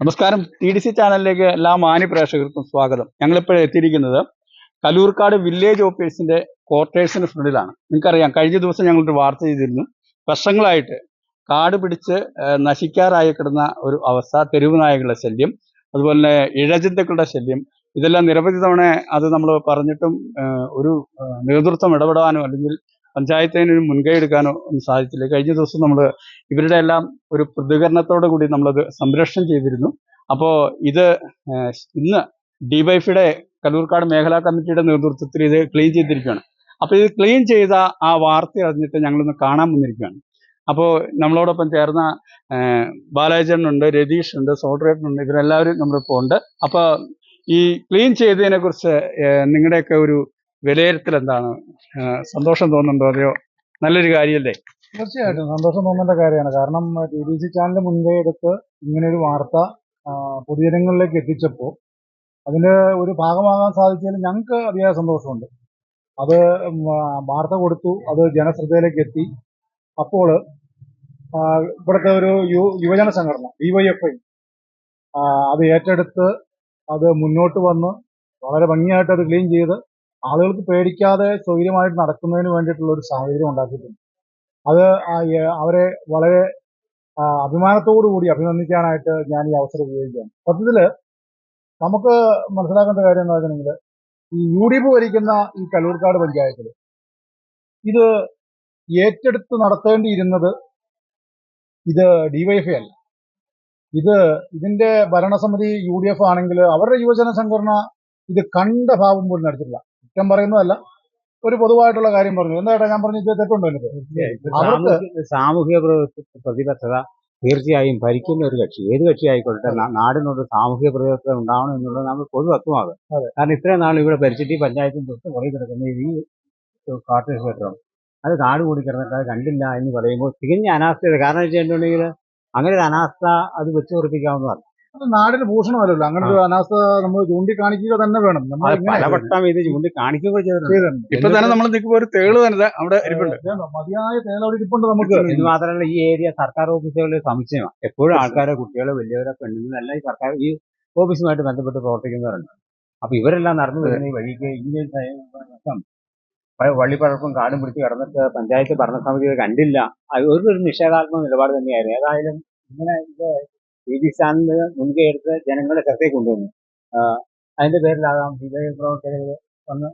നമസ്കാരം. T D C ചാനലിലേക്ക് എല്ലാ മാന്യ പ്രേക്ഷകർക്കും സ്വാഗതം. ഞങ്ങളിപ്പോൾ എത്തിയിരിക്കുന്നത് കലൂർക്കാട് വില്ലേജ് ഓഫീസിന്റെ ക്വാർട്ടേഴ്സിന് ഫ്രണ്ടിലാണ്. നിങ്ങൾക്കറിയാം കഴിഞ്ഞ ദിവസം ഞങ്ങളൊരു വാർത്ത ചെയ്തിരുന്നു. വർഷങ്ങളായിട്ട് കാട് പിടിച്ച് നശിക്കാറായി കിടന്ന ഒരു അവസ്ഥ തെരുവ് നായകളുടെ ശല്യം അതുപോലെ തന്നെ ഇഴജന്തുക്കളുടെ ശല്യം. ഇതെല്ലാം നിരവധി തവണ അത് നമ്മൾ പറഞ്ഞിട്ടും ഒരു നേതൃത്വം ഇടപെടാനോ അല്ലെങ്കിൽ പഞ്ചായത്തിന് ഒരു മുൻകൈ എടുക്കാനോ ഒന്നും സാധിച്ചില്ല. കഴിഞ്ഞ ദിവസം നമ്മൾ ഇവരുടെ എല്ലാം ഒരു പ്രതികരണത്തോടു കൂടി നമ്മളത് സംരക്ഷണം ചെയ്തിരുന്നു. അപ്പോൾ ഇത് ഇന്ന് ഡിവൈഫിയുടെ കലൂർക്കാട് മേഖലാ കമ്മിറ്റിയുടെ നേതൃത്വത്തിൽ ഇത് ക്ലീൻ ചെയ്തിരിക്കുകയാണ്. അപ്പോൾ ഇത് ക്ലീൻ ചെയ്ത ആ വാർത്ത അറിഞ്ഞിട്ട് ഞങ്ങളൊന്ന് കാണാൻ വന്നിരിക്കുകയാണ്. അപ്പോൾ നമ്മളോടൊപ്പം ചേർന്ന ഏഹ്, ബാലാജനുണ്ട് രതീഷ് ഉണ്ട് സോഡ്രേറ്റനുണ്ട് ഇവരെല്ലാവരും നമ്മളിപ്പോൾ ഉണ്ട്. അപ്പോൾ ഈ ക്ലീൻ ചെയ്തതിനെക്കുറിച്ച് നിങ്ങളുടെയൊക്കെ ഒരു വിലയിരുത്തൽ എന്താണ് സന്തോഷം തോന്നുന്നുണ്ടോ? അതെയോ? നല്ലൊരു കാര്യമല്ലേ തീർച്ചയായിട്ടും. സന്തോഷം തോന്നേണ്ട കാര്യമാണ്. കാരണം ടി ഡി സി ചാനൽ മുൻകൈ എടുത്ത് ഇങ്ങനെ ഒരു വാർത്ത പൊതുജനങ്ങളിലേക്ക് എത്തിച്ചപ്പോൾ അതിന് ഒരു ഭാഗമാകാൻ സാധിച്ചതിൽ ഞങ്ങൾക്ക് അതിയായ സന്തോഷമുണ്ട്. അത് വാർത്ത കൊടുത്തു അത് ജനശ്രദ്ധയിലേക്ക് എത്തി. അപ്പോൾ ഇവിടുത്തെ ഒരു യു യുവജന സംഘടന ഡിവൈഎഫ്ഐ അത് ഏറ്റെടുത്ത് അത് മുന്നോട്ട് വന്ന് വളരെ ഭംഗിയായിട്ട് അത് ക്ലീൻ ചെയ്ത് ആളുകൾക്ക് പേടിക്കാതെ സ്വൈര്യമായിട്ട് നടക്കുന്നതിന് വേണ്ടിയിട്ടുള്ള ഒരു സാഹചര്യം ഉണ്ടാക്കിയിട്ടുണ്ട്. അത് അവരെ വളരെ കൂടി അഭിനന്ദിക്കാനായിട്ട് ഞാൻ ഈ അവസരം ഉപയോഗിക്കുകയാണ്. സത്യത്തിൽ നമുക്ക് മനസ്സിലാക്കേണ്ട കാര്യം എന്താ വെച്ചിട്ടുണ്ടെങ്കിൽ ഈ യു ഡി എഫ് ഭരിക്കുന്ന ഈ കല്ലൂർക്കാട് പഞ്ചായത്തിൽ ഇത് ഏറ്റെടുത്ത് നടത്തേണ്ടിയിരുന്നത് ഇത് ഡിവൈഎഫ്ഐ അല്ല. ഇത് ഇതിന്റെ ഭരണസമിതി യു ഡി എഫ് ആണെങ്കിൽ അവരുടെ യുവജന സംഘടന ഇത് കണ്ട ഭാവം പോലും നടിച്ചിട്ടില്ല. കുറ്റം പറയുന്നതല്ല. ഒരു പൊതുവായിട്ടുള്ള കാര്യം പറഞ്ഞു. എന്താ ഞാൻ പറഞ്ഞു ഇത് തെറ്റുണ്ടോ എനിക്ക് സാമൂഹിക പ്രതിബദ്ധത തീർച്ചയായും ഭരിക്കുന്ന ഒരു കക്ഷി. ഏത് കക്ഷി ആയിക്കോട്ടെ നാടിനോട് സാമൂഹിക പ്രതിബദ്ധത ഉണ്ടാവണം എന്നുള്ളത് നമ്മൾ പൊതു തത്വമാകും കാരണം ഇത്രയും നാൾ ഇവിടെ ഭരിച്ചിട്ട് ഈ പഞ്ചായത്തിന് തൊട്ട് പുറകെ കിടക്കുന്ന ഈ കാർട്ടേഴ്സ് ക്ഷേത്രം അത് കാട് കൂടി കിടന്നിട്ട് അത് കണ്ടില്ല എന്ന് പറയുമ്പോൾ തികഞ്ഞ അനാസ്ഥയാണ്. കാരണം വെച്ചിട്ടുണ്ടെങ്കിൽ അങ്ങനെ ഒരു അനാസ്ഥ അത് വെച്ച് ഉറപ്പിക്കാവുന്നതാണ് അത് നാടിന് ഭൂഷണമല്ലല്ലോ. അങ്ങനെ ഒരു അനാസ്ഥ നമ്മൾ ചൂണ്ടിക്കാണിക്കുക തന്നെ വേണം. നമ്മൾ പലവട്ടം ഇത് ചൂണ്ടി കാണിക്കുക ചെയ്തിട്ടുണ്ട്. ഇപ്പൊ തന്നെ നമ്മൾ നിൽക്കുമ്പോൾ ഒരു തേൾ തന്നെ അവിടെ ഇരിപ്പുണ്ട്. മതിയായ അവിടെ ഇരിപ്പുണ്ട് നമുക്ക്. ഇത് മാത്രമല്ല ഈ ഏരിയ സർക്കാർ ഓഫീസുകളിൽ സമുച്ചയമാണ് എപ്പോഴും ആൾക്കാരെ കുട്ടികളെ വലിയവരെ പെണ്ണുങ്ങളെല്ലാം ഈ സർക്കാർ ഈ ഓഫീസുമായിട്ട് ബന്ധപ്പെട്ട് പ്രവർത്തിക്കുന്നവരുണ്ട്. അപ്പൊ ഇവരെല്ലാം നടന്നു വരുന്ന ഈ വഴിക്ക് ഇങ്ങനെ നഷ്ടം വള്ളിപ്പഴപ്പും കാടും പിടിച്ച് കിടന്നിട്ട് പഞ്ചായത്ത് ഭരണസമിതി കണ്ടില്ല. ഒരു നിഷേധാത്മക നിലപാട് തന്നെയായിരുന്നു. ഏതായാലും ഇങ്ങനെ ഇത് ടി ജി സ്റ്റാലിന് മുൻകൈ എടുത്ത് ജനങ്ങളുടെ ശ്രദ്ധയിൽ കൊണ്ടുവന്നു. അതിന്റെ പേരിലാകാം വിജയ പ്രവർത്തകർ വന്ന്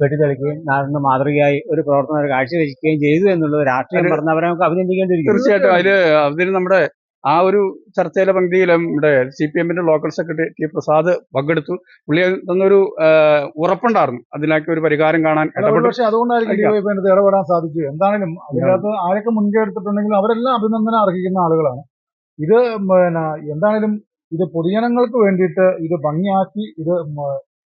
വെട്ടിത്തെളിക്കുകയും നാടിന്റെ മാതൃകയായി ഒരു പ്രവർത്തനം കാഴ്ച കാഴ്ചവെക്കുകയും ചെയ്തു എന്നുള്ളത് രാഷ്ട്രീയം ഒരു- പറഞ്ഞവരെ നമുക്ക് അഭിനന്ദിക്കേണ്ടിയിരിക്കുന്നു. തീർച്ചയായിട്ടും അതിൽ അതിന് നമ്മുടെ ആ ഒരു ചർച്ചയിലെ പങ്കിയിലും നമ്മുടെ സി പി എമ്മിന്റെ ലോക്കൽ സെക്രട്ടറി ടി പ്രസാദ് പങ്കെടുത്തു. പുള്ളി തന്നൊരു ഉറപ്പുണ്ടായിരുന്നു. അതിലേക്ക് ഒരു പരിഹാരം കാണാൻ പക്ഷേ പക്ഷെ അതുകൊണ്ടായിരിക്കും ഇടപെടാൻ സാധിച്ചു എന്താണെങ്കിലും അതിനകത്ത് ആരൊക്കെ മുൻകൈ എടുത്തിട്ടുണ്ടെങ്കിലും അവരെല്ലാം അഭിനന്ദനം അർഹിക്കുന്ന ആളുകളാണ്. ഇത് പിന്നെ എന്താണേലും ഇത് പൊതുജനങ്ങൾക്ക് വേണ്ടിയിട്ട് ഇത് ഭംഗിയാക്കി ഇത്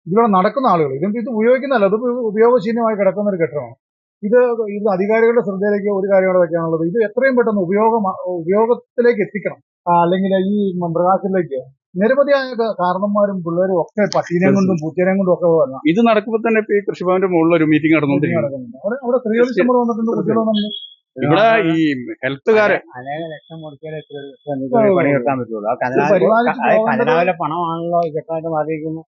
ഇതിലൂടെ നടക്കുന്ന ആളുകൾ ഇതും ഇത് ഉപയോഗിക്കുന്നതല്ല അത് ഉപയോഗശൂന്യമായി കിടക്കുന്ന ഒരു കെട്ടിടമാണ്. ഇത് ഇത് അധികാരികളുടെ ശ്രദ്ധയിലേക്ക് ഒരു കാര്യം കൂടെ വെക്കാനുള്ളത് ഇത് എത്രയും പെട്ടെന്ന് ഉപയോഗ ഉപയോഗത്തിലേക്ക് എത്തിക്കണം. അല്ലെങ്കിൽ ഈ മൃഗാശത്തിലേക്ക് നിരവധിയായ കാരണന്മാരും പിള്ളേരും ഒക്കെ പട്ടീനെയും കൊണ്ടും പൂച്ചേനെയും കൊണ്ടും ഒക്കെ വന്ന. ഇത് നടക്കുമ്പോൾ തന്നെ ഇപ്പൊ ഈ കൃഷിഭവന്റെ മുകളിൽ ഒരു മീറ്റിംഗ് നടന്നുകൊണ്ടിരിക്കുന്നു അവിടെ അവിടെ സ്ത്രീകൾ വന്നിട്ടുണ്ട് കുട്ടികൾ വന്നിട്ടുണ്ട്. ഇവിടെ ഈ ഹെൽത്തുകാരെ അനേക ലക്ഷം മുടക്കിയാലേ പണിയെടുക്കാൻ പറ്റുള്ളൂ. പണമാണല്ലോ ബാധിക്കുന്നത്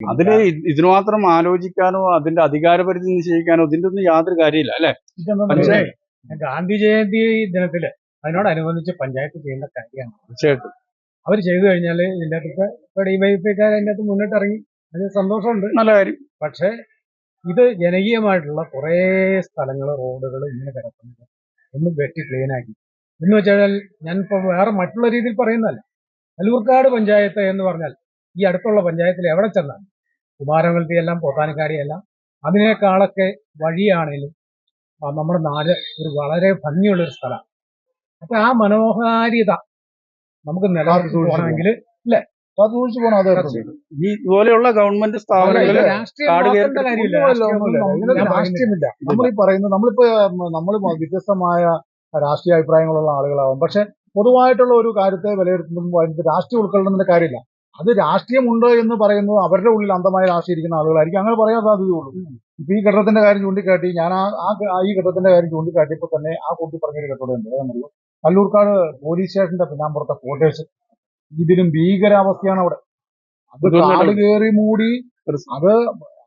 അതിൽ ഇതിനുമാത്രം ഇതിന് മാത്രം ആലോചിക്കാനോ അതിന്റെ അധികാരപരിധി നിശ്ചയിക്കാനോ ഇതിന്റെ ഒന്നും യാതൊരു കാര്യമില്ല അല്ലെ? പക്ഷേ ഗാന്ധി ജയന്തി ദിനത്തിൽ അതിനോടനുബന്ധിച്ച് പഞ്ചായത്ത് ചെയ്യേണ്ട കാര്യമാണ്. തീർച്ചയായിട്ടും. അവർ ചെയ്തു കഴിഞ്ഞാൽ ഇതിന്റെ അകത്ത് ഇപ്പൊ ഡിവൈഎഫ്ഐക്കാർ അതിന്റെ അകത്ത് മുന്നിട്ട് ഇറങ്ങി. അതിന് സന്തോഷമുണ്ട്. നല്ല കാര്യം. പക്ഷേ ഇത് ജനകീയമായിട്ടുള്ള കുറേ സ്ഥലങ്ങൾ റോഡുകൾ ഇങ്ങനെ കിടക്കുന്നത് ഒന്ന് വെട്ടി ക്ലീൻ ആക്കി. എന്ന് വെച്ചാൽ ഞാൻ ഇപ്പൊ വേറെ മറ്റുള്ള രീതിയിൽ പറയുന്നതല്ല. അലൂർക്കാട് പഞ്ചായത്ത് എന്ന് പറഞ്ഞാൽ ഈ അടുത്തുള്ള പഞ്ചായത്തിൽ എവിടെ ചെന്നാലും പോത്താനക്കാടി എല്ലാം അതിനേക്കാളൊക്കെ വഴിയാണേലും നമ്മുടെ നാട് ഒരു വളരെ ഭംഗിയുള്ള ഒരു സ്ഥലമാണ്. അപ്പൊ ആ മനോഹാരിത നമുക്ക് നിലനിർത്തി അല്ലേ പോകണമെങ്കിൽ സൂക്ഷിച്ചു പോകണം അത് ഈ ഇതുപോലെയുള്ള ഗവൺമെന്റ് സ്ഥാപനങ്ങളിൽ. രാഷ്ട്രീയമില്ല. നമ്മൾ ഈ പറയുന്നത് നമ്മളിപ്പോ നമ്മൾ വ്യത്യസ്തമായ രാഷ്ട്രീയ അഭിപ്രായങ്ങളുള്ള ആളുകളാവും. പക്ഷെ പൊതുവായിട്ടുള്ള ഒരു കാര്യത്തെ വിലയിരുത്തുമ്പോൾ അതിന് രാഷ്ട്രീയം ഉൾക്കൊള്ളുന്നതിന്റെ കാര്യമില്ല. അത് രാഷ്ട്രീയമുണ്ടോ എന്ന് പറയുന്നത് അവരുടെ ഉള്ളിൽ അന്തമായ രാഷ്ട്രീയ ഇരിക്കുന്ന ആളുകളായിരിക്കും. അങ്ങനെ പറയാൻ സാധ്യതയുള്ളൂ. ഇപ്പൊ ഈ ഘട്ടത്തിന്റെ കാര്യം ചൂണ്ടിക്കാട്ടി ഞാൻ ആ ഈ ഘട്ടത്തിന്റെ കാര്യം ചൂണ്ടിക്കാട്ടിയപ്പോൾ തന്നെ ആ കൂട്ടി പറഞ്ഞൊരു ഘട്ടമുണ്ട് എന്താണെന്നറിയോ കല്ലൂർക്കാട് പോലീസ് സ്റ്റേഷന്റെ പിന്നാമ്പുറത്തെ ക്വാർട്ടേഴ്സ് ഇതിലും ഭീകരാവസ്ഥയാണ് അവിടെ. അത് കാട് കയറി മൂടി അത്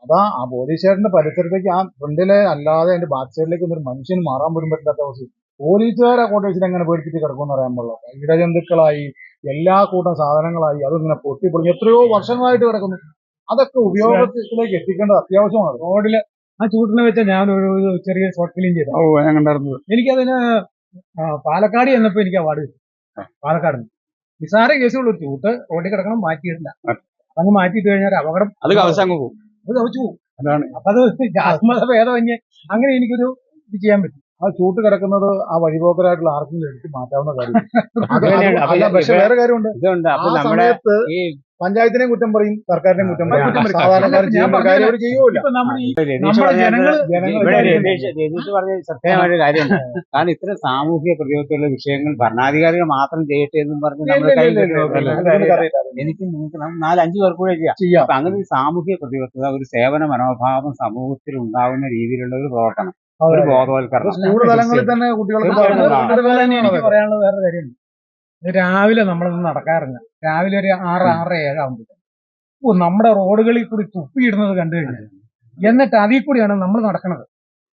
അതാ ആ പോലീസ് സ്റ്റേഷന്റെ പരിസരത്തേക്ക് ആ ഫ്രണ്ടിലെ അല്ലാതെ അതിന്റെ ബാക്ക് സൈഡിലേക്ക് ഒന്നും മനുഷ്യൻ മനുഷ്യന് മാറാൻ പോലും പറ്റാത്ത അവസ്ഥ. പോലീസുകാരെ കോട്ടേഴ്സിൽ എങ്ങനെ പേടിച്ചിട്ട് കിടക്കുമെന്ന് അറിയാൻ പാടില്ല. ഇടജന്തുക്കളായി എല്ലാ കൂട്ടം സാധനങ്ങളായി അതിങ്ങനെ പൊട്ടിപ്പൊളിഞ്ഞ് എത്രയോ വർഷങ്ങളായിട്ട് കിടക്കുന്നു. അതൊക്കെ ഉപയോഗത്തിലേക്ക് എത്തിക്കേണ്ടത് അത്യാവശ്യമാണ്. റോഡിൽ ആ ചൂട്ടിനെ വെച്ച ഞാൻ ഒരു ചെറിയ ഷോർട്ട് ഫിലിം ചെയ്തു എനിക്കതിന് പാലക്കാട് ചെന്നപ്പോ എനിക്ക് അവാർഡ് കിട്ടി. പാലക്കാട് നിസാര കേസുകൾ ഒരു ചൂട്ട് റോഡിൽ കിടക്കണം മാറ്റിയിട്ടില്ല. അങ്ങ് മാറ്റിയിട്ട് കഴിഞ്ഞാൽ ഒരു അപകടം അത് കവശങ്ങ് പോകും. അത് കവച്ചു പോകും. അതാണ്. അപ്പൊ അത് ഭേദമഞ്ഞ് അങ്ങനെ എനിക്കൊരു ഇത് ചെയ്യാൻ പറ്റും. ആ ചൂട്ട് കിടക്കുന്നത് ആ വഴിപോക്കരായിട്ടുള്ള ആർക്കും എടുത്ത് മാറ്റാവുന്ന കാര്യം. പക്ഷെ വേറെ കാര്യമുണ്ട്. ആ അപ്പൊ നമ്മുടെ സമയത്ത് ഈ പഞ്ചായത്തിനെ കുറ്റം പറയും സർക്കാരിനെ കുറ്റം പറയും ഞാൻ ചെയ്യുന്ന കാര്യം ചെയ്യൂല രതീഷ് പറഞ്ഞ സത്യമായൊരു കാര്യമാണ് കാരണം ഇത്തരം സാമൂഹിക പ്രതിയോഗത്തിലുള്ള വിഷയങ്ങൾ ഭരണാധികാരികൾ മാത്രം ചെയ്യട്ടെ എന്നും പറഞ്ഞ്. എനിക്ക് നാല് അഞ്ചു പേർക്ക് കൂടെ ചെയ്യാം. അങ്ങനെ ഒരു സാമൂഹിക പ്രതിബദ്ധത ഒരു സേവന മനോഭാവം സമൂഹത്തിൽ ഉണ്ടാകുന്ന രീതിയിലുള്ള ഒരു പ്രവർത്തനം. ഒരു. ബോധവൽക്കരണം. സ്കൂൾ തലങ്ങളിൽ തന്നെ കുട്ടികൾക്ക് പറയാനുള്ള വേറെ കാര്യമുണ്ട്. രാവിലെ നമ്മളൊന്നും നടക്കാറില്ല. രാവിലെ ഒരു ആറ് ആറ് ഏഴാകുമ്പോൾ ഓ നമ്മുടെ റോഡുകളിൽ കൂടി തുപ്പിയിടുന്നത് കണ്ടു കഴിഞ്ഞാൽ എന്നിട്ട് അതിൽ കൂടിയാണ് നമ്മൾ നടക്കുന്നത്.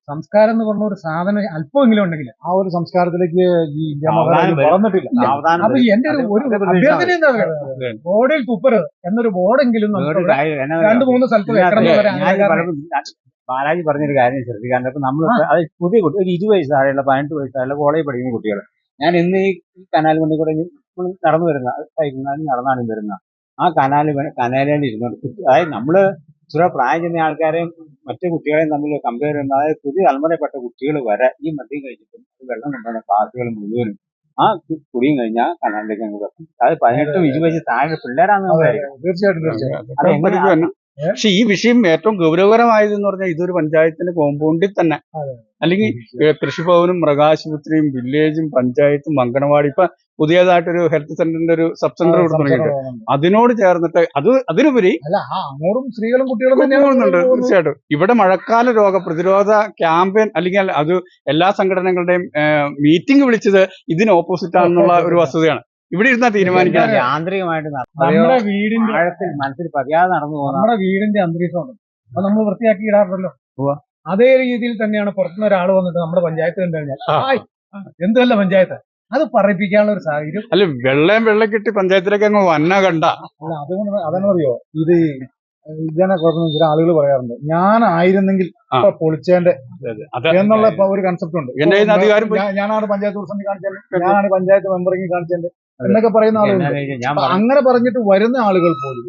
സംസ്കാരം എന്ന് പറഞ്ഞ ഒരു സാധനം അല്പമെങ്കിലും ഉണ്ടെങ്കിൽ ആ ഒരു സംസ്കാരത്തിലേക്ക് ഈ. വളർന്നിട്ടില്ല. അപ്പൊ എന്റെ ഒരു ഒരു അഭ്യർത്ഥന എന്താ പറയുക റോഡിൽ തുപ്പരുത്. എന്നൊരു ബോർഡെങ്കിലും രണ്ട് മൂന്ന് സ്ഥലത്ത് വെക്കണം ബാലാജി പറഞ്ഞൊരു കാര്യം ശ്രദ്ധിക്കാറുണ്ട് അപ്പൊ നമ്മൾ അത് പുതിയ കുട്ടി ഒരു ഇരുപത് വയസ്സ് താഴെയുള്ള പതിനെട്ട് വയസ്സ് താഴെയുള്ള കോളേജ് പഠിക്കുന്ന കുട്ടികൾ ഞാൻ ഇന്ന് ഈ കനാൽ മുന്നിൽ കൂടെ നടന്നു വരുന്ന സൈക്കിളിനാലും നടന്നാലും വരുന്ന ആ കനാൽ കനാലിൽ ഇരുന്നുകൊണ്ട് അതായത് നമ്മൾ ചില പ്രായം ചെന്ന ആൾക്കാരെയും മറ്റു കുട്ടികളെയും തമ്മിൽ കമ്പയർ ചെയ്യുന്ന അതായത് പുതിയ തലമുറയിൽപ്പെട്ട കുട്ടികൾ വരെ ഈ മദ്യം കഴിച്ചിട്ടും വെള്ളം കൊണ്ടുവന്ന ക്ലാസ്സുകൾ മുഴുവനും ആ കുടിയും കഴിഞ്ഞാൽ കനാലിലേക്ക് അങ്ങ് വെക്കും. അതായത് പതിനെട്ടും ഇരുപത് താഴെ പിള്ളേരാന്ന് തീർച്ചയായിട്ടും തീർച്ചയായിട്ടും. പക്ഷെ ഈ വിഷയം ഏറ്റവും ഗൗരവകരമായത് എന്ന് പറഞ്ഞാൽ ഇതൊരു പഞ്ചായത്തിന്റെ കോമ്പൗണ്ടിൽ തന്നെ. അല്ലെങ്കിൽ കൃഷിഭവനും മൃഗാശുപത്രിയും വില്ലേജും പഞ്ചായത്തും അങ്കണവാടി ഇപ്പൊ പുതിയതായിട്ടൊരു ഹെൽത്ത് സെന്ററിന്റെ ഒരു സബ് സെന്റർ ഇവിടെ തുടങ്ങിയിട്ട് അതിനോട് ചേർന്നിട്ട് അത് അതിനുപരി അങ്ങോട്ടും സ്ത്രീകളും കുട്ടികളും തന്നെയാണ് പോകുന്നുണ്ട് തീർച്ചയായിട്ടും. ഇവിടെ മഴക്കാല രോഗ പ്രതിരോധ ക്യാമ്പയിൻ അല്ലെങ്കിൽ അത് എല്ലാ സംഘടനകളുടെയും മീറ്റിംഗ് വിളിച്ചത് ഇതിന് ഓപ്പോസിറ്റ് ആണെന്നുള്ള ഒരു വസ്തുതയാണ്. ഇവിടെ ഇരുന്നാ തീരുമാനിക്കാൻ യാന്ത്രികമായിട്ട് നട- നമ്മുടെ വീടിന്റെ ആഴത്തിൽ മനസ്സിൽ പതിയാതെ നടന്നു പോകുന്ന നമ്മുടെ വീടിന്റെ അന്തരീക്ഷമുണ്ട്. അപ്പൊ നമ്മൾ വൃത്തിയാക്കി ഇടാറുണ്ടല്ലോ. അതേ രീതിയിൽ തന്നെയാണ് പുറത്തുനിന്ന് ഒരാൾ വന്നിട്ട് നമ്മുടെ പഞ്ചായത്ത് കണ്ടു കഴിഞ്ഞാൽ ആ. "ഹായ്, ആ, എന്തുമല്ല പഞ്ചായത്ത്? അത് പറയിപ്പിക്കാനുള്ള ഒരു സാഹചര്യം. അല്ല വെള്ളം വെള്ളം കിട്ടി പഞ്ചായത്തിലേക്ക് അങ്ങ് വന്ന കണ്ട. അല്ല അതുകൊണ്ട് അതെന്നറിയോ? ഇത് ഇതാണ് കുറച്ച് ചില ആളുകൾ പറയാറുണ്ട് ഞാനായിരുന്നെങ്കിൽ പൊളിച്ചേന്റെ അത് എന്നുള്ള ഒരു കൺസെപ്റ്റ് ഉണ്ട്. ഞാനാണ് പഞ്ചായത്ത് പ്രസിഡന്റ് കാണിച്ചത് ഞാനാണ് പഞ്ചായത്ത് മെമ്പറിങ്ങി കാണിച്ചത് എന്നൊക്കെ പറയുന്ന ആളുകളുണ്ട്. പറഞ്ഞു അങ്ങനെ പറഞ്ഞിട്ട് വരുന്ന ആളുകൾ പോലും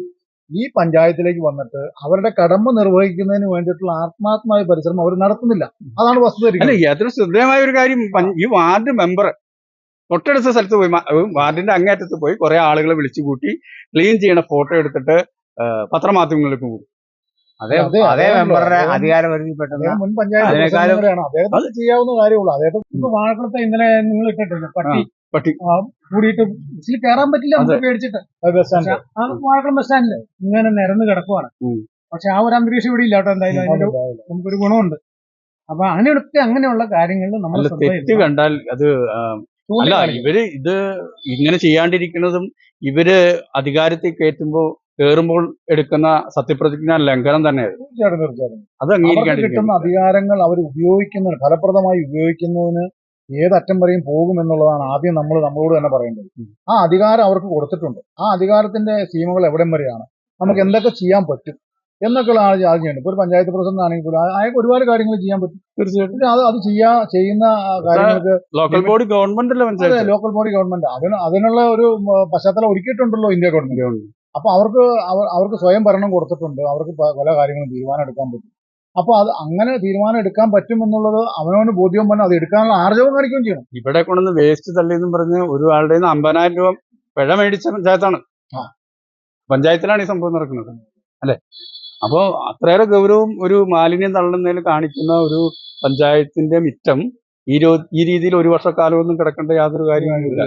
ഈ പഞ്ചായത്തിലേക്ക് വന്നിട്ട് അവരുടെ കടമ നിർവഹിക്കുന്നതിന് വേണ്ടിയിട്ടുള്ള ആത്മാത്മായ പരിശ്രമം അവർ നടത്തുന്നില്ല. അതാണ് വസ്തുത അല്ല യാതൊരു ശ്രദ്ധേയമായ ഒരു കാര്യം ഈ വാർഡ് മെമ്പർ തൊട്ടടുത്ത സ്ഥലത്ത് പോയി വാർഡിന്റെ അങ്ങേറ്റത്ത് പോയി കുറെ ആളുകളെ വിളിച്ചു കൂട്ടി ക്ലീൻ ചെയ്യണ ഫോട്ടോ എടുത്തിട്ട് പത്രമാധ്യമങ്ങളിൽ പത്രമാധ്യമങ്ങളിലേക്ക് പോകും. അതേ അതെ. മെമ്പറുടെ അധികാരപരിധി മുൻ പഞ്ചായത്ത് ചെയ്യാവുന്ന കാര്യമുള്ളൂ. അദ്ദേഹത്തെ വാഴക്കുളത്തെ ഇന്നലെ നിങ്ങൾ ഇട്ടിട്ടില്ല? പട്ടി. പട്ടി. കൂടിയിട്ട് ബസ്സിൽ കയറാൻ പറ്റില്ല നമുക്ക് പേടിച്ചിട്ട്. ആ വാഴക്കുളം ബസ് സ്റ്റാൻഡിൽ ഇങ്ങനെ നിരന്ന് കിടക്കുവാണ്. പക്ഷെ ആ ഒരു അന്തരീക്ഷം ഇവിടെ ഇല്ല കേട്ടോ എന്തായാലും. അതിന്റെ നമുക്കൊരു ഗുണമുണ്ട്. അപ്പൊ അങ്ങനെയൊക്കെ അങ്ങനെയുള്ള കാര്യങ്ങളിൽ നമ്മൾ തെറ്റ് കണ്ടാൽ അത് അല്ല ഇവർ ഇത് ഇങ്ങനെ ചെയ്യാണ്ടിരിക്കുന്നതും ഇവർ അധികാരത്തിൽ കയറ്റുമ്പോൾ കേറുമ്പോൾ എടുക്കുന്ന സത്യപ്രതിജ്ഞ ലംഘനം തന്നെയാണ് തീർച്ചയായിട്ടും തീർച്ചയായിട്ടും. അത് അംഗീകരിക്കാൻ കിട്ടുന്ന അധികാരങ്ങൾ അവർ ഉപയോഗിക്കുന്നതിന് ഫലപ്രദമായി ഉപയോഗിക്കുന്നതിന് ഏതറ്റം വരെയും പോകും എന്നുള്ളതാണ് ആദ്യം നമ്മൾ നമ്മളോട് തന്നെ പറയേണ്ടത്. ആ അധികാരം അവർക്ക് കൊടുത്തിട്ടുണ്ട്. ആ അധികാരത്തിന്റെ സീമകൾ എവിടെ വരെയാണ്? നമുക്ക് എന്തൊക്കെ ചെയ്യാൻ പറ്റും? എന്നൊക്കെയുള്ള ആൾ ആദ്യം ഇപ്പൊ ഒരു പഞ്ചായത്ത് പ്രസിഡന്റ് ആണെങ്കിൽ പോലും അയാൾക്ക് ഒരുപാട് കാര്യങ്ങൾ ചെയ്യാൻ പറ്റും. തീർച്ചയായിട്ടും. അത് അത് ചെയ്യാ ചെയ്യുന്ന കാര്യങ്ങൾക്ക് ലോക്കൽ ബോഡി ഗവൺമെന്റ് അതെ ലോക്കൽ ബോഡി ഗവൺമെന്റ് അതിന് അതിനുള്ള ഒരു പശ്ചാത്തലം ഒരുക്കിയിട്ടുണ്ടല്ലോ ഇന്ത്യ ഗവൺമെന്റ്. അപ്പൊ അവർക്ക് അവർക്ക് സ്വയം ഭരണം കൊടുത്തിട്ടുണ്ട്. അവർക്ക് പല കാര്യങ്ങളും തീരുമാനം എടുക്കാൻ പറ്റും. അപ്പൊ അത് അങ്ങനെ തീരുമാനം എടുക്കാൻ പറ്റുമെന്നുള്ളത് അവനവന് ബോധ്യം വന്നാൽ അത് എടുക്കാനുള്ള ആർജവം കാണിക്കുകയും ചെയ്യണം. ഇവിടെ കൊണ്ടുവന്ന് വേസ്റ്റ് തള്ളിയെന്നും പറഞ്ഞ് ഒരാളുടെ നിന്ന് അമ്പതിനായിരം രൂപ പിഴ മേടിച്ച പഞ്ചായത്താണ്. പഞ്ചായത്തിലാണ് ഈ സംഭവം നടക്കുന്നത്. അല്ലെ? അപ്പോ അത്രയേറെ ഗൗരവം ഒരു മാലിന്യം തള്ളുന്നതിൽ കാണിക്കുന്ന ഒരു പഞ്ചായത്തിന്റെ മിറ്റം ഈ ഈ രീതിയിൽ ഒരു വർഷക്കാലമൊന്നും കിടക്കേണ്ട യാതൊരു കാര്യവുമില്ല.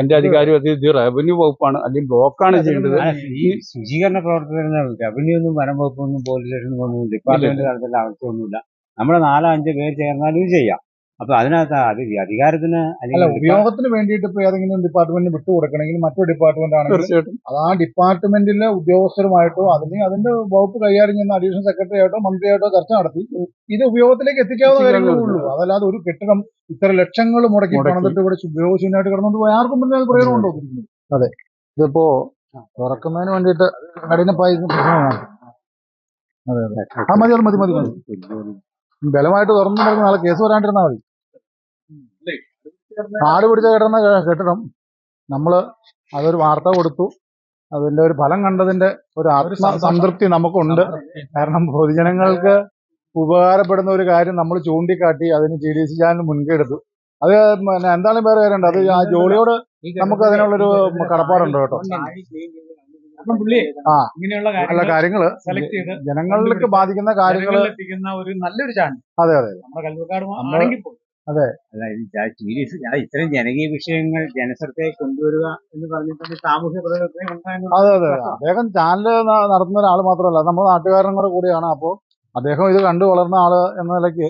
എന്റെ അധികാരം അത് ഇത് റവന്യൂ വകുപ്പാണ്. അല്ലെങ്കിൽ ബ്ലോക്കാണ് ചെയ്യേണ്ടത്. ഈ ശുചീകരണ പ്രവർത്തകർ റവന്യൂ ഒന്നും വനം വകുപ്പൊന്നും പോലീസ് സ്റ്റേഷനും ഒന്നും ഡിപ്പാർട്ട്മെന്റ് തലത്തിലുള്ള ആവശ്യമൊന്നുമില്ല. നമ്മുടെ നാലോ അഞ്ചോ പേര് ചേർന്നാലും ഇത് ചെയ്യാം. അപ്പൊ അതിനകത്ത് അത് ഈ അധികാരത്തിന് അല്ല അല്ലെങ്കിൽ ഉപയോഗത്തിന് വേണ്ടിയിട്ട് ഇപ്പൊ ഏതെങ്കിലും ഡിപ്പാർട്ട്മെന്റിന് വിട്ടുകൊടുക്കണമെങ്കിൽ മറ്റൊരു ഡിപ്പാർട്ട്മെന്റ് ആണെങ്കിൽ തീർച്ചയായിട്ടും. അത് ആ ഡിപ്പാർട്ട്മെന്റിലെ ഉദ്യോഗസ്ഥരുമായിട്ടോ അല്ലെങ്കിൽ അതിന്റെ വകുപ്പ് കൈകാര്യം ചെയ്യുന്ന അഡീഷണൽ സെക്രട്ടറി ആയിട്ടോ മന്ത്രിയായിട്ടോ ചർച്ച നടത്തി. ഇത് ഉപയോഗത്തിലേക്ക് എത്തിക്കാവുന്ന കാര്യങ്ങളേ ഉള്ളൂ. അതല്ലാതെ ഒരു കെട്ടിടം ഇത്ര ലക്ഷങ്ങൾ മുടക്കി. പണിതിട്ട് ഇവിടെ ഉപയോഗശൂന്യമായിട്ട് കിടന്നുകൊണ്ട് പോയി ആർക്കും പിന്നെ അത് പ്രയോജനമുണ്ടോ? അതെ. ഇതിപ്പോ തുറക്കുന്നതിന് വേണ്ടിയിട്ട് കഠിനപ്പായി പ്രശ്നമാണ്. അതെ അതെ. ആ മതി അത് മതി മതി മതി. ബലമായിട്ട് തുറന്നു പറഞ്ഞ് നാളെ കേസ് വരാണ്ടിരുന്നാൽ മതി. കാട് പിടിച്ച കെട്ടുന്ന കെട്ടിടം. നമ്മൾ അതൊരു വാർത്ത കൊടുത്തു. അതിന്റെ ഒരു ഫലം കണ്ടതിന്റെ ഒരു ആത്മ സംതൃപ്തി നമുക്കുണ്ട്. കാരണം പൊതുജനങ്ങൾക്ക് ഉപകാരപ്പെടുന്ന ഒരു കാര്യം നമ്മൾ ചൂണ്ടിക്കാട്ടി അതിന് ജി ഡി സി ചാനൽ മുൻകൈ എടുത്തു. അത് പിന്നെ എന്തായാലും വേറെ കാര്യമുണ്ട്? അത് ആ ജോളിയോട് നമുക്ക് അതിനുള്ളൊരു കടപ്പാടുണ്ട് കേട്ടോ. ആ. ഇങ്ങനെയുള്ള കാര്യങ്ങൾ ജനങ്ങളിലേക്ക് ബാധിക്കുന്ന കാര്യങ്ങൾ അതെ അതെ നമ്മുടെ പോലും അല്ല ഇത് സീരിയസ് അത് ഇത്തരം ജനകീയ വിഷയങ്ങൾ ജനശ്രദ്ധയെ കൊണ്ടുവരിക എന്ന് പറഞ്ഞിട്ടുണ്ട് സാമൂഹ്യ പ്രവർത്തനം അതെ അതെ അദ്ദേഹം ചാനൽ നടത്തുന്ന ഒരാൾ മാത്രമല്ല. നമ്മുടെ നാട്ടുകാരനും കൂടെ കൂടിയാണ്. അപ്പോ അദ്ദേഹം ഇത് കണ്ടു വളർന്ന ആൾ എന്ന നിലയ്ക്ക്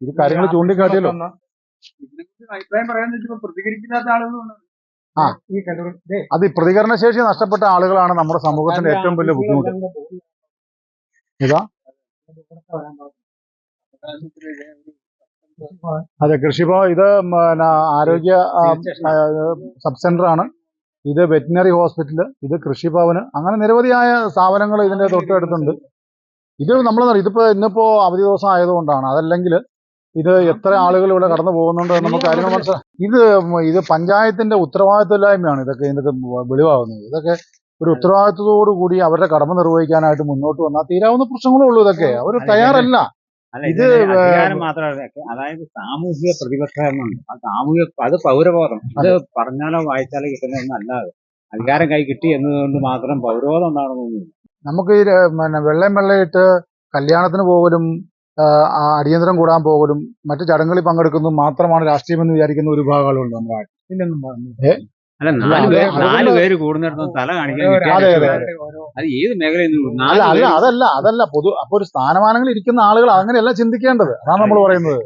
ഇത് കാര്യങ്ങൾ ചൂണ്ടിക്കാട്ടിയല്ലോ. അഭിപ്രായം പറയാൻ പ്രതികരിക്കാത്ത ആളുകളുണ്ട് ആ. അത് പ്രതികരണ പ്രതികരണശേഷി നഷ്ടപ്പെട്ട ആളുകളാണ് നമ്മുടെ സമൂഹത്തിന്റെ ഏറ്റവും വലിയ ബുദ്ധിമുട്ട്. ഇതാ അതെ കൃഷിഭവൻ ഇത് ആരോഗ്യ സബ് സെന്റർ ആണ്. ഇത് വെറ്റിനറി ഹോസ്പിറ്റൽ ഇത് കൃഷിഭവന് അങ്ങനെ നിരവധിയായ സ്ഥാപനങ്ങൾ ഇതിന്റെ തൊട്ടടുത്തുണ്ട്. ഇത് നമ്മൾ ഇതിപ്പോ ഇന്നിപ്പോ അവധി ദിവസം ആയതുകൊണ്ടാണ്. അതല്ലെങ്കിൽ ഇത് എത്ര ആളുകൾ ഇവിടെ കടന്നു പോകുന്നുണ്ട് നമുക്ക് കാര്യങ്ങൾ മനസ്സിലാക്കാം ഇത് ഇത് പഞ്ചായത്തിന്റെ ഉത്തരവാദിത്വമില്ലായ്മയാണ് ഇതൊക്കെ ഇതിന്റെ വെളിവാകുന്നത്. ഇതൊക്കെ ഒരു ഉത്തരവാദിത്വത്തോടു കൂടി അവരുടെ കടമ നിർവഹിക്കാനായിട്ട് മുന്നോട്ട് വന്നാൽ തീരാവുന്ന പ്രശ്നങ്ങളേ ഉള്ളൂ ഇതൊക്കെ. അവർ തയ്യാറല്ല. ഇത് മാത്രമല്ല. അതായത് സാമൂഹിക പ്രതിബദ്ധതയുണ്ട് ആ സാമൂഹിക അത് പൗരബോധം. അത്. പറഞ്ഞാലോ വായിച്ചാലോ കിട്ടുന്നതൊന്നും അല്ലാതെ. അധികാരം കൈ കിട്ടി എന്നതുകൊണ്ട് മാത്രം പൗരബോധം ഉണ്ടാകണമെന്നില്ല നമുക്ക് ഈ പിന്നെ വെള്ളം വെള്ളയിട്ട് കല്യാണത്തിന് പോകലും അടിയന്തരം കൂടാൻ പോകലും മറ്റു ചടങ്ങുകളിൽ പങ്കെടുക്കുന്നതും മാത്രമാണ് രാഷ്ട്രീയം എന്ന് വിചാരിക്കുന്ന ഒരു വിഭാഗം ആളുകളുണ്ട് നമ്മുടെ നാട്ടിൽ. അല്ല നാല് അതെ, പേര് കൂടുന്നിടത്തോളം നാല് പേര് കൂടുന്നിടത്തും തല കാണിക്കാൻ അതെ, ഏത് മേഖലയിൽ അല്ല അല്ല അതല്ല അതല്ല. പൊതു അപ്പൊ ഒരു സ്ഥാനമാനങ്ങൾ ഇരിക്കുന്ന ആളുകൾ അങ്ങനെയല്ല ചിന്തിക്കേണ്ടത്. അതാണ് നമ്മൾ പറയുന്നത്.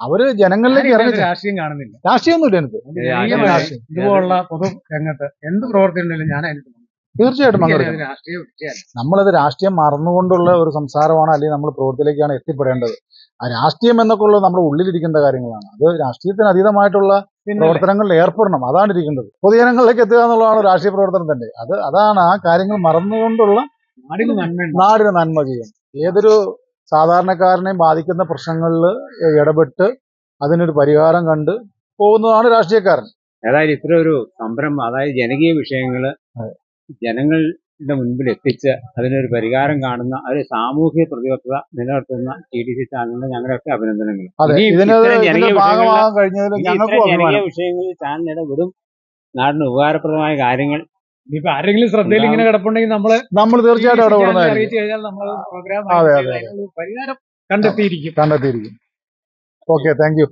അവർ ജനങ്ങളിലേക്ക് ഇറങ്ങി രാഷ്ട്രീയം കാണുന്നില്ല. രാഷ്ട്രീയമൊന്നുമില്ല എനിക്ക്. രാഷ്ട്രീയം-. ഇതുപോലുള്ള പൊതു രംഗത്ത് എന്ത് പ്രവർത്തനങ്ങളിലും ഞാൻ അതിന് തീർച്ചയായിട്ടും പങ്കെടുക്കും. നമ്മളത് രാഷ്ട്രീയം മറന്നുകൊണ്ടുള്ള ഒരു സംസാരമാണ് അല്ലെങ്കിൽ നമ്മൾ പ്രവൃത്തിയിലേക്കാണ് എത്തിപ്പെടേണ്ടത്. ആ രാഷ്ട്രീയം എന്നൊക്കെ ഉള്ളത് നമ്മുടെ ഉള്ളിലിരിക്കേണ്ട കാര്യങ്ങളാണ്. അത് രാഷ്ട്രീയത്തിന് അതീതമായിട്ടുള്ള പ്രവർത്തനങ്ങളിൽ ഏർപ്പെടണം. അതാണ് ഇരിക്കേണ്ടത് പൊതുജനങ്ങളിലേക്ക് എത്തുക എന്നുള്ളതാണ് രാഷ്ട്രീയ പ്രവർത്തനം തന്നെ. അത് അതാണ് ആ കാര്യങ്ങൾ മറന്നുകൊണ്ടുള്ള നാടിന് നന്മ ചെയ്യും ഏതൊരു സാധാരണക്കാരനെയും ബാധിക്കുന്ന പ്രശ്നങ്ങളിൽ ഇടപെട്ട് അതിനൊരു പരിഹാരം കണ്ട് പോകുന്നതാണ് രാഷ്ട്രീയക്കാരൻ. ഏതായാലും ഇത്ര ഒരു സംരംഭം അതായത് ജനകീയ വിഷയങ്ങൾ ജനങ്ങളുടെ മുൻപിൽ എത്തിച്ച് അതിനൊരു പരിഹാരം കാണുന്ന ഒരു സാമൂഹിക പ്രതിബദ്ധത നിലനിർത്തുന്ന ടി ഡി സി ചാനലിന് ഞങ്ങളുടെയൊക്കെ അഭിനന്ദനങ്ങൾ. ജനകീയ വിഷയങ്ങളിൽ ചാനലിടെ വിടും നാടിന് ഉപകാരപ്രദമായ കാര്യങ്ങൾ ഇനിയിപ്പോ ആരെങ്കിലും ശ്രദ്ധയിൽ ഇങ്ങനെ കിടപ്പുണ്ടെങ്കിൽ നമ്മൾ നമ്മൾ തീർച്ചയായിട്ടും അറിയിച്ചു കഴിഞ്ഞാൽ നമ്മൾ പ്രോഗ്രാം പരിഹാരം കണ്ടെത്തിയിരിക്കും. കണ്ടെത്തിയിരിക്കും. Okay thank you